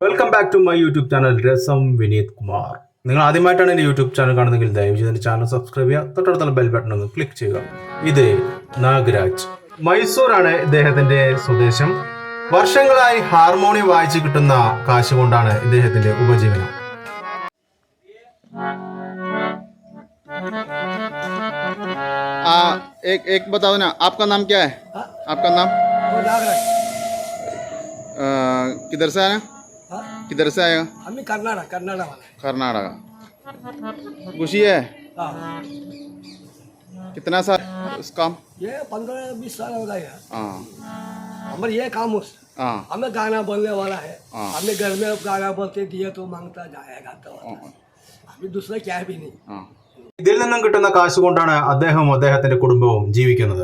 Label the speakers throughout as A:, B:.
A: welcome back to my YouTube channel രസം വിനീത് കുമാർ നിങ്ങൾ ആദ്യമായിട്ടാണ് എൻ്റെ യൂട്യൂബ് ചാനൽ കാണുന്നതെങ്കിൽ ദയവ് ചെയ്ത് എൻ്റെ ചാനൽ സബ്സ്ക്രൈബ് ചെയ്യുക തൊട്ടടുത്തുള്ള ബെൽ ബട്ടൺ ഒന്ന് ക്ലിക്ക് ചെയ്യുക ഇത് നാഗരാജ് മൈസൂരാണ് ഇദ്ദേഹത്തിന്റെ സ്വദേശം വർഷങ്ങളായി ഹാർമോണി വായിച്ചു കിട്ടുന്ന കാശ് കൊണ്ടാണ് ഇദ്ദേഹത്തിന്റെ ഉപജീവനം
B: आ, एक एक बताओ ना आपका नाम क्या है आपका नाम
C: वो नागराज
B: अ, किधर से आया
C: हाँ
B: किधर से आएगा
C: हम कर्नाटक कर्नाटक वाला है
B: कर्नाटका खुशी है
C: हाँ
B: कितना साल उस काम
C: ये पंद्रह बीस साल हो गए हैं
B: हाँ
C: हमारे ये काम उस
B: हाँ
C: हमें गाना बोलने वाला है
B: हाँ।
C: हमें घर में गाना बोलते दिए तो मांगता जाएगा तो अभी दूसरा क्या भी नहीं
B: हाँ
A: ഇതിൽ നിന്നും കിട്ടുന്ന കാശ് കൊണ്ടാണ് അദ്ദേഹവും അദ്ദേഹത്തിന്റെ കുടുംബവും ജീവിക്കുന്നത്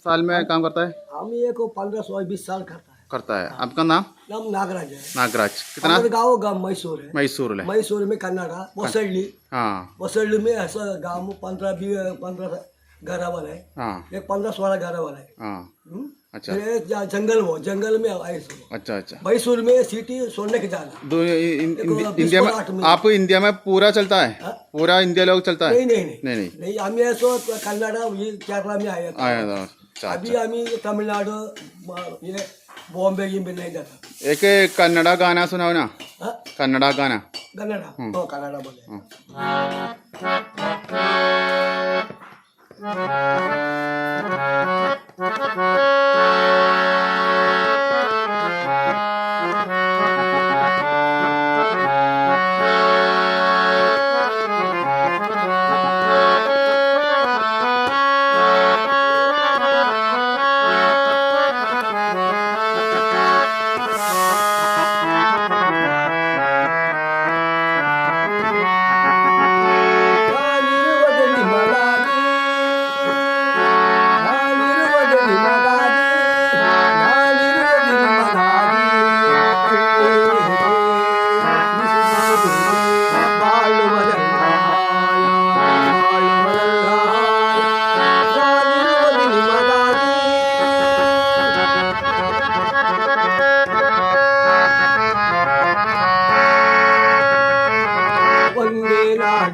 B: साल में काम करता है?
C: हम ये को पंद्रह सौ बीस साल करता है।
B: करता है। आपका नाम?
C: नाम नागराज है।
B: नागराज। कितना?
C: गाँव गाँव मैसूर है।
B: मैसूर ले
C: मैसूर में कन्नाडा वसळली
B: हाँ।
C: वसळली में ऐसा गाँव पंद्रह बीस पंद्रह घर वाला है।
B: हाँ।
C: एक पंद्रह सोलह घर वाला है।
B: हाँ।
C: हम्म?
B: अच्छा।
C: जंगल वो जंगल में
B: अच्छा अच्छा।
C: मैसूर में सिटी सोने के जाना।
B: इन- इंडिया में आप इंडिया में पूरा चलता है?
C: हाँ?
B: पूरा इंडिया लोग चलता है?
C: नहीं नहीं नहीं।
B: नहीं नहीं।
C: हम ऐसो कन्नाडा केरला में थे
B: आया था।
C: अभी
B: अच्छा
C: हम तमिलनाडु म- ये बॉम्बे ये में नहीं जाता
B: एक कन्नड़ा गाना सुनाओ ना
C: हाँ?
B: कन्नड़ा गाना
C: कन्नाडा हाँ कन्नाडा बोले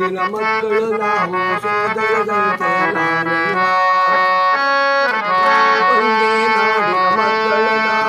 B: ಮಕ್ಕಳು ನಾವು ಸೋದರರಂತೆ ನಾವೆಲ್ಲ ಒಂದೇ ನಾಡಿನ ಮಕ್ಕಳು ನಾವು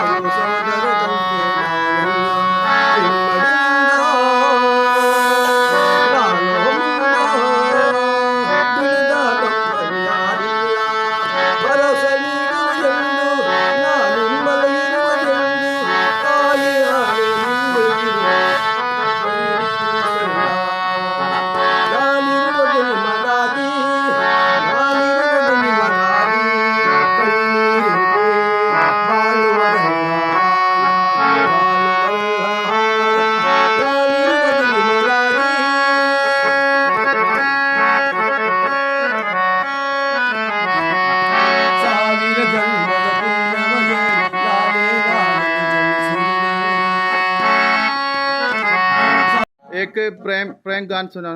A: एक प्रेम प्रेम गान सुना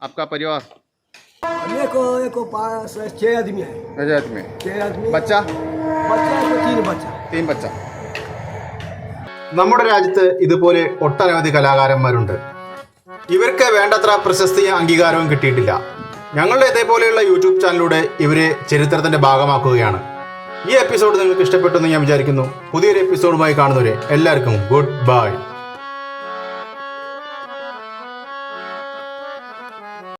A: आपका परिवार
B: देखो देखो पास छह आदमी है
A: रजत में
B: छह आदमी
A: बच्चा
B: बच्चा है तो तीन बच्चा
A: तीन बच्चा
D: നമ്മുടെ രാജ്യത്ത് ഇതുപോലെ ഒട്ടനവധി കലാകാരന്മാരുണ്ട് ഇവർക്ക് വേണ്ടത്ര പ്രശസ്തിയും അംഗീകാരവും കിട്ടിയിട്ടില്ല ഞങ്ങളുടെ ഇതേപോലെയുള്ള യൂട്യൂബ് ചാനലിലൂടെ ഇവരെ ചരിത്രത്തിന്റെ ഭാഗമാക്കുകയാണ് ഈ എപ്പിസോഡ് നിങ്ങൾക്ക് ഇഷ്ടപ്പെട്ടെന്ന് ഞാൻ വിചാരിക്കുന്നു പുതിയൊരു എപ്പിസോഡുമായി കാണുന്നവരെ എല്ലാവർക്കും ഗുഡ് ബൈ